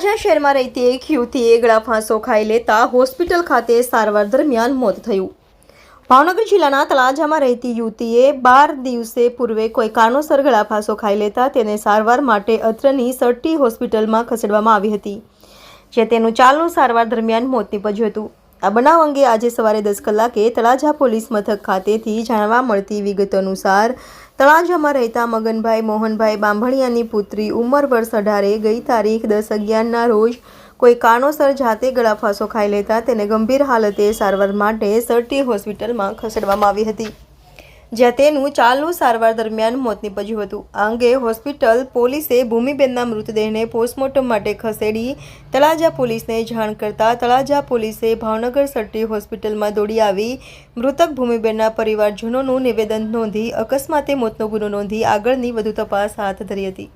તળાજા શહેરમાં રહેતી એક યુવતીએ એગળા ફાંસો ખાઈ લેતા હોસ્પિટલ ખાતે સારવાર દરમિયાન મોત થયું. ભાવનગર જિલ્લાના તળાજામાં રહેતી યુવતીએ બાર દિવસે પૂર્વે કોઈ કારણોસર ગળા ફાંસો ખાઈ લેતા તેને સારવાર માટે અત્રની સટ્ટી હોસ્પિટલમાં ખસેડવામાં આવી હતી, જે તેનું ચાલુ સારવાર દરમિયાન મોત નીપજ્યું હતું. આ બનાવ અંગે આજે સવારે દસ કલાકે તળાજા પોલીસ મથક ખાતેથી જાણવા મળતી વિગત અનુસાર તળાજામાં રહેતા મગનભાઈ મોહનભાઈ બાંભણિયાની પુત્રી ઉંમર વર્ષ અઢારે ગઈ તારીખ દસ અગિયારના રોજ કોઈ કારણોસર જાતે ગળાફાંસો ખાઈ લેતા તેને ગંભીર હાલતે સારવાર માટે સરટી હોસ્પિટલમાં ખસેડવામાં આવી હતી. જ્યાં તેનું ચાલુ સારવાર દરમિયાન મોત નીપજ્યું હતું. આ અંગે હોસ્પિટલ પોલીસે ભૂમિબેનના મૃતદેહને પોસ્ટમોર્ટમ માટે ખસેડી તળાજા પોલીસને જાણ કરતા તળાજા પોલીસે ભાવનગર સર્ટી હોસ્પિટલમાં દોડી આવી. મૃતક ભૂમિબેનના પરિવારજનોનું નિવેદન નોંધી અકસ્માતે મોતનો ગુનો નોંધી આગળની વધુ તપાસ હાથ ધરી હતી.